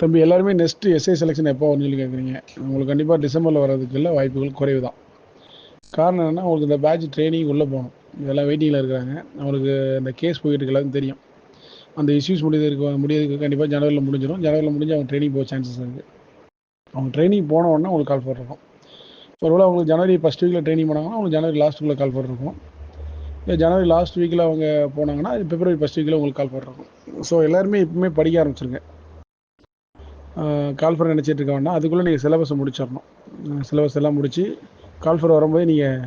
தம்பி எல்லாருமே next SI selection எப்போ வரும்னு சொல்லி கேட்குறீங்க உங்களுக்கு கண்டிப்பாக டிசம்பரில் வர்றதுக்குள்ள வாய்ப்புகள் குறைவு தான் காரணம் என்னென்னா உங்களுக்கு இந்த பேட்ச் ட்ரைனிங் உள்ளே போகணும். இதெல்லாம் வெயிட்டிங்கில் இருக்கிறாங்க. அவங்களுக்கு இந்த கேஸ் போயிட்டு இருக்கலாம் தெரியும். அந்த இஷ்யூஸ் முடியறதுக்கு முடியறதுக்கு கண்டிப்பாக ஜனவரியில் முடிஞ்சிடும். ஜனவரியில் முடிஞ்சு அவங்க ட்ரைனிங் போக சான்சஸ் இருக்குது அவங்க ட்ரைனிங் போன உடனே உங்களுக்கு கால் போட்டிருக்கோம். ஒருவேளை அவங்களுக்கு ஜனவரி ஃபஸ்ட் வீக்கில் ட்ரைனிங் பண்ணாங்கன்னா அவங்களுக்கு ஜனவரி லாஸ்ட்டுக்குள்ளே கால் போட்டிருக்கோம். ஜனவரி லாஸ்ட் வீக்கில் அவங்க போனாங்கன்னா பிப்ரவரி ஃபஸ்ட் வீக்கில் உங்களுக்கு கால் பண்ணுறோம் ஸோ எல்லாருமே இப்பவுமே படிக்க ஆரம்பிச்சிருங்க. கால் ஃபர் நினச்சிட்டு இருக்க வேண்டாம். அதுக்குள்ளே நீங்கள் சிலபஸை முடிச்சிடணும். சிலபஸ் எல்லாம் முடித்து கால் ஃபர் வரும்போது நீங்கள்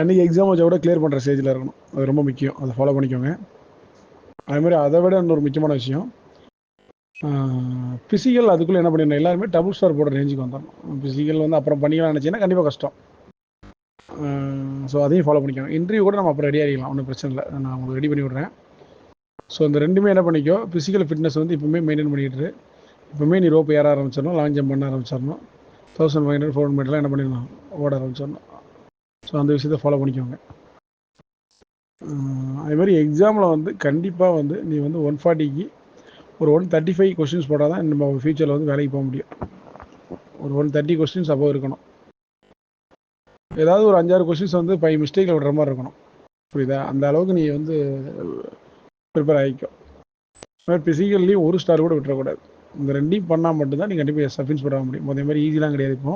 அன்றைக்கி எக்ஸாம் வச்சா கூட கிளியர் பண்ணுற ஸ்டேஜில் இருக்கணும். அது ரொம்ப முக்கியம். அதை ஃபாலோ பண்ணிக்கோங்க. அதுமாதிரி அதை விட இன்னொரு முக்கியமான விஷயம். ஃபிசிக்கல் அதுக்குள்ளே என்ன பண்ணிடணும்? எல்லாருமே டபுள் ஸ்டார் போடுற ரேஞ்சுக்கு வந்துடணும். ஃபிசிக்கல் வந்து அப்புறம் பண்ணிக்கலாம் நினச்சிங்கன்னா கண்டிப்பாக கஷ்டம். ஸோ அதையும் ஃபாலோ பண்ணிக்கோங்க. இன்டர்வியூ கூட நம்ம அப்புறம் ரெடி ஆகிக்கலாம். ஒன்றும் பிரச்சனை இல்லை. நான் உங்களுக்கு ரெடி பண்ணி விட்றேன். ஸோ இந்த ரெண்டுமே என்ன பண்ணிக்கோ ஃபிசிக்கல் ஃபிட்னஸ் வந்து இப்போவுமே மெயின்டைன் பண்ணிக்கிட்டு இப்போவுமே நீ ரோப் ஏற ஆரம்பிச்சிடணும் லாங் ஜம்ப் பண்ண ஆரம்பிச்சிடணும். தௌசண்ட் ஃபைவ் ஹண்ட்ரட் ஃபோர் ஹண்ட்ரட்லாம் என்ன பண்ணிடணும்? ஓட ஆரம்பிச்சிடணும். ஸோ அந்த விஷயத்தை ஃபாலோ பண்ணிக்கோங்க. அதே மாதிரி எக்ஸாமில் வந்து கண்டிப்பாக வந்து நீ வந்து ஒன் ஃபார்ட்டிக்கு ஒரு ஒன் தேர்ட்டி ஃபைவ் கொஸ்டின்ஸ் போட்டால் தான் நம்ம ஃபியூச்சரில் வந்து வேலைக்கு போக முடியும். ஒரு ஒன் தேர்ட்டி கொஸ்டின்ஸ் அப்போ இருக்கணும். ஏதாவது ஒரு அஞ்சாறு கொஸ்டின்ஸ் வந்து ஃபைவ் மிஸ்டேக்கில் விடுற மாதிரி இருக்கணும். புரியுதா? அந்த அளவுக்கு நீ வந்து ப்ரிப்பேர் ஆகிக்கோ ஃபிசிக்கல்லையும் ஒரு ஸ்டார் கூட விட்டுறக்கூடாது. இந்த ரெண்டையும் பண்ணால் மட்டும்தான் நீ கண்டிப்பாக சஃபின்ஸ் போட முடியும். அதே மாதிரி ஈஸிலாம் கிடையாது இப்போ.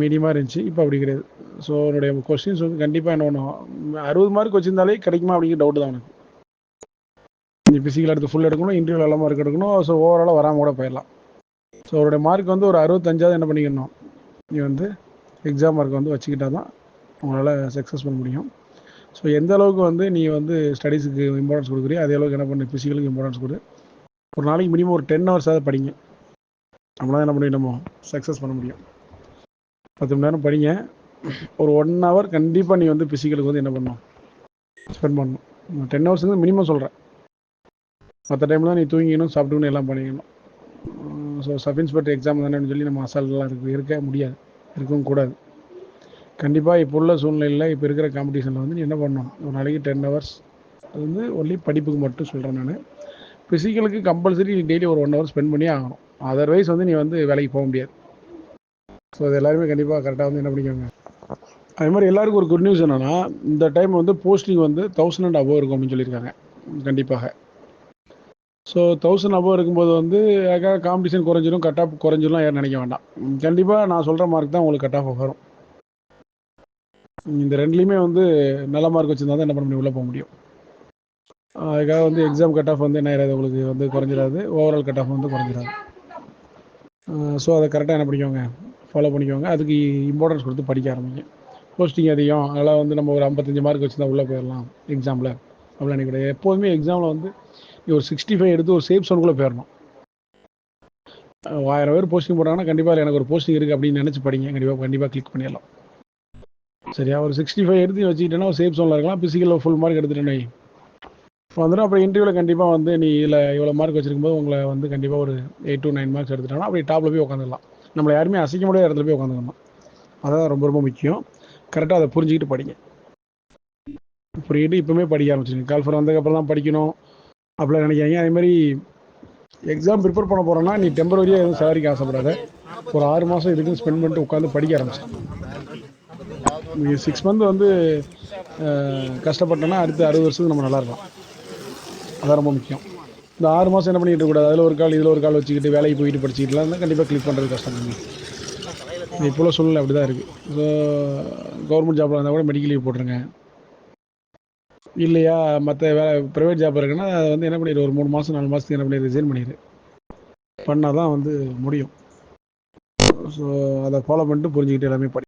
மீடியமாக இருந்துச்சு இப்போ அப்படி கிடையாது. ஸோ என்னுடைய கொஸ்டின்ஸ் வந்து கண்டிப்பாக என்ன ஒன்று அறுபது மார்க் வச்சிருந்தாலே கிடைக்குமா அப்படிங்கிற டவுட் தான் எனக்கு நீ ஃபிசிக்கல் எடுத்து ஃபுல் எடுக்கணும் இன்டர்வியூ நல்ல மார்க் எடுக்கணும். ஸோ ஓவராலாக வராமல் கூட போயிடலாம். ஸோ அவருடைய மார்க் வந்து ஒரு அறுபத்தஞ்சாவது என்ன பண்ணிக்கணும்? நீ வந்து எக்ஸாம் மார்க் வந்து வச்சுக்கிட்டா தான் உங்களால் சக்ஸஸ் பண்ண முடியும். ஸோ எந்த அளவுக்கு வந்து நீ வந்து ஸ்டடீஸுக்கு இம்பார்ட்டன்ஸ் கொடுக்குறியோ அதே அளவுக்கு என்ன பண்ணு? ஃபிசிக்கலுக்கு இம்பார்ட்டன்ஸ் கொடு. ஒரு நாளைக்கு மினிமம் ஒரு டென் ஹவர்ஸாவது படிங்க. நம்மளால் என்ன பண்ணி நம்ம சக்ஸஸ் பண்ண முடியும். பத்து மணி நேரம் படிங்க. ஒரு ஒன் ஹவர் கண்டிப்பாக நீ வந்து ஃபிசிக்கலுக்கு வந்து என்ன பண்ணணும்? ஸ்பெண்ட் பண்ணணும். டென் ஹவர்ஸ் வந்து மினிமம் சொல்கிறேன் மற்ற டைமில் நீ தூங்கிக்கணும் சாப்பிட்டுக்கணும் எல்லாம் பண்ணிக்கணும். ஸோ சப் இன்ஸ்பெக்டர் எக்ஸாம் தானேன்னு சொல்லி நம்ம அசால்ட்லாம் இருக்க முடியாது. இருக்கவும் கூடாது. கண்டிப்பாக இப்போ உள்ள சூழ்நிலையில் இப்போ இருக்கிற காம்படிஷனில் வந்து நீ என்ன பண்ணணும்? ஒரு நாளைக்கு டென் ஹவர்ஸ் அது வந்து ஒன்லி படிப்புக்கு மட்டும் சொல்கிறேன் நான். ஃபிசிக்கலுக்கு கம்பல்சரி நீ டெய்லி ஒரு ஒன் ஹவர் ஸ்பெண்ட் பண்ணி ஆகணும். அதர்வைஸ் வந்து நீ வந்து வேலைக்கு போக முடியாது. ஸோ அது எல்லாருமே கண்டிப்பாக கரெக்டாக வந்து என்ன பண்ணிக்கோங்க. அதே மாதிரி எல்லாருக்கும் ஒரு குட் நியூஸ் என்னென்னா இந்த டைம் வந்து போஸ்டிங் வந்து தௌசண்ட் அண்ட் அபோவ் இருக்கும் அப்படின்னு சொல்லியிருக்காங்க. கண்டிப்பாக. ஸோ தௌசண்ட் அபோவ் இருக்கும்போது வந்து அதுக்காக காம்படிஷன் குறைஞ்சிரும் கட் ஆஃப் குறைஞ்சிரும் யாரும் நினைக்க வேண்டாம். கண்டிப்பாக நான் சொல்கிற மார்க் தான் உங்களுக்கு கட் ஆஃப் வரும். இந்த ரெண்டுலேயுமே வந்து நல்ல மார்க் வச்சுருந்தா தான் என்ன பண்ண முடியும் உள்ளே போக முடியும். அதுக்காக வந்து எக்ஸாம் கட் ஆஃப் வந்து என்ன ஆயிடாது உங்களுக்கு வந்து குறைஞ்சிடாது ஓவரால் கட் ஆஃப் வந்து குறைஞ்சிடாது ஸோ அதை கரெக்டாக என்ன பண்ணிக்கோங்க ஃபாலோ பண்ணிக்கோங்க அதுக்கு இம்பார்ட்டன்ஸ் கொடுத்து படிக்க ஆரம்பிங்க. போஸ்டிங் அதிகம். அதெல்லாம் வந்து நம்ம ஒரு ஐம்பத்தஞ்சு மார்க் வச்சுருந்தா உள்ளே போயிடலாம் எக்ஸாமில் அப்படிலாம் நினைக்க எப்போதுமே எக்ஸாமில் வந்து ஒரு சிக்ஸ்டி ஃபைவ் எடுத்து ஒரு சேஃப் சோனுக்குள்ளே போயிடணும் ஆயிரம் பேர் போஸ்டிங் போட்டாங்கன்னா கண்டிப்பாக எனக்கு ஒரு போஸ்டிங் இருக்குது அப்படின்னு நினச்சி படிங்க. கண்டிப்பாக கண்டிப்பாக கிளிக் பண்ணிடலாம். சரியா? ஒரு சிக்ஸ்டி ஃபைவ் எடுத்து வச்சுக்கிட்டேன்னா ஒரு சேஃப் சோனில் இருக்கலாம். ஃபிசிக்கலில் ஃபுல் மார்க் எடுத்துட்டேன்னு வந்துடும் அப்புறம் இன்டர்வியூவில் கண்டிப்பாக வந்து நீ இதில் இவ்வளோ மார்க் வச்சிருக்கும் போது உங்களை வந்து கண்டிப்பாக ஒரு எயிட் டு நைன் மார்க்ஸ் எடுத்துட்டாங்கன்னா அப்படி டாப்பில் போய் உட்காந்துக்கலாம் நம்மளை யாருமே அசைக்க முடியாத இடத்துல போய் உட்காந்துக்கணும் அதான் ரொம்ப ரொம்ப முக்கியம். கரெக்டாக அதை புரிஞ்சுக்கிட்டு படிங்க. புரியுது? இப்போவுமே படிக்க ஆரம்பிச்சிருங்க. கால்ஃபர் வந்ததுக்கப்புறம் தான் படிக்கணும். அப்படிலாம் நினைக்காங்க அதே மாதிரி எக்ஸாம் ப்ரிப்பேர் பண்ண போகிறோன்னா நீ டெம்பரரியாக எதுவும் சேலரிக்கு ஆசைப்படாத. ஒரு ஆறு மாதம் இதுக்குன்னு ஸ்பெண்ட் பண்ணிட்டு உட்காந்து படிக்க ஆரம்பிச்சேன் சிக்ஸ் மந்த் வந்து கஷ்டப்பட்டோன்னா அடுத்து அறுபது வருஷத்துக்கு நம்ம நல்லா இருக்கலாம். அதான் ரொம்ப முக்கியம். இந்த ஆறு மாதம் என்ன பண்ணிட்டு கூடாது அதில் ஒரு கால் இதில் ஒரு கால் வச்சுக்கிட்டு வேலைக்கு போயிட்டு படிச்சுக்கிட்டுலாம் இருந்தால் கண்டிப்பாக கிளிக் பண்ணுறது கஷ்டம் தம்பி இப்போலாம் சூழ்நிலை அப்படி தான் இருக்குது ஸோ கவர்மெண்ட் ஜாப்பில் இருந்தால் கூட மெடிக்கல் லீவ் போட்டுருங்க. இல்லையா? மற்ற வேலை ப்ரைவேட் ஜாப் இருக்குன்னா அதை வந்து என்ன பண்ணிடு ஒரு மூணு மாதம் நாலு மாதத்துக்கு என்ன பண்ணி ரிசைன் பண்ணிடு பண்ணால் தான் வந்து முடியும். ஸோ அதை ஃபாலோ பண்ணிட்டு புரிஞ்சுக்கிட்டு எல்லாமே படி